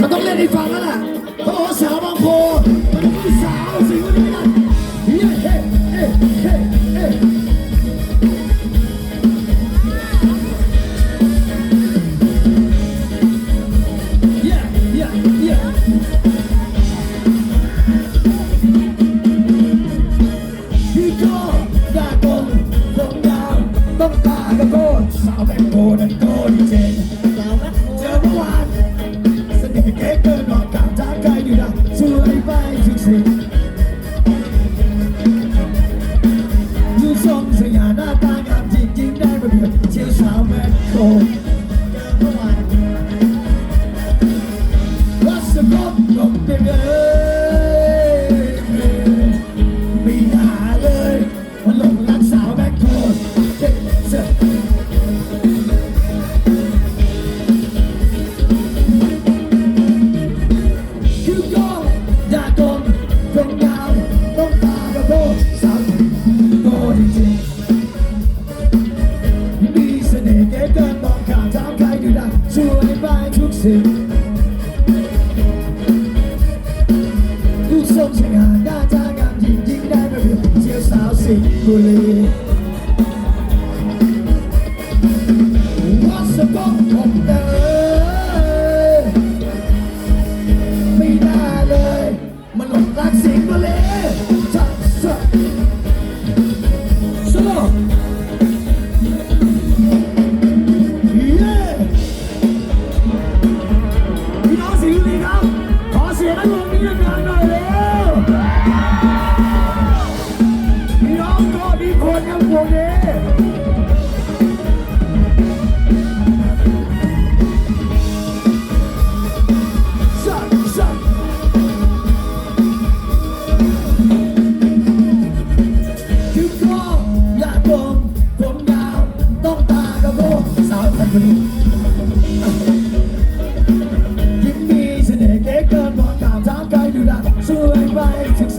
มันต้องเล่นให้ฟังแล้วล่ะเขาบอกว่าสาวบางโพมันต้องสาว ทุกสิ่งลูกทรงสง่าหน้าตางามจริงได้มาเรียนเชียวสาวสิงห์บุรีวัสดุผมเดินไม่น่าเลย มันหลงรักสิงห์บุรีชัดชัด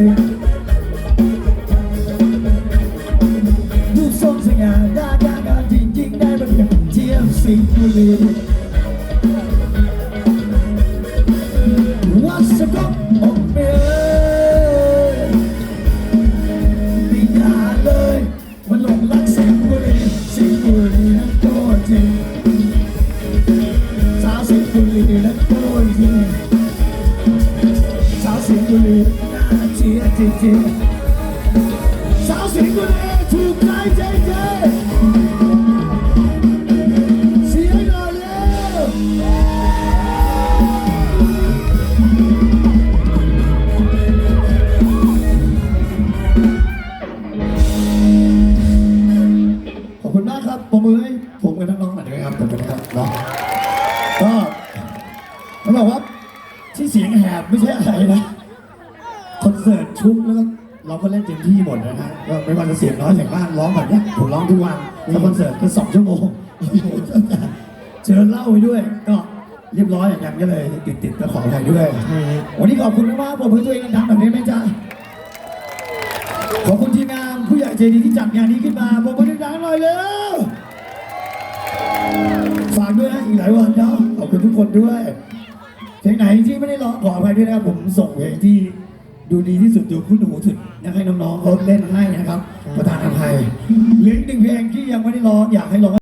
ทุกสิ่งดูทรงสง่าหน้าตางามจริงๆได้มาเรียบเที จริงสาวสิงห์บุรีถูกใจเจเจเสียงหน่อยเร็วขอบคุณมากครับปรบมือให้ผมกับน้องๆหน่อยด้วยครับขอบคุณครับเนาะก็เขาบอกว่าที่เสียงแหบไม่ใช่อะไรนะ เสิร์ตชุกแล้วก็เราก็เล่นเต็มที่หมดนะฮะก็ไม่ว่าจะเสียงน้อยเสียงมากร้องแบบเนี้ยผมร้องทุกวันถ้าคอนเสิร์ตก็สองชั่วโมงเชิญเล่าไปด้วย ก็เรียบร้อยอย่างนั้นก็เลยติดติดก็ขออภัยด้วยวันนี้ขอบคุณมากๆผมเพื่อตัวเองดังๆแบบนี้ไหมจ๊ะขอบคุณทีมงานผู้ใหญ่ใจดีที่จัดงานนี้ขึ้นมาผมเพื่อดังๆหน่อยเร็วฝากด้วยนะอีกหลายวันเนาะขอบคุณทุกคนด้วยเพลงไหนที่ไม่ได้ร้องขออภัยด้วยนะครับผมส่งเพลงที่ ดูดีที่สุดดูคุ้นหูสุดอยากให้น้องๆเขาเล่นให้นะครับ ประธานอภัยเหลืออีกหนึ่งเพลงที่ยังไม่ได้ร้องอยากให้ร้อง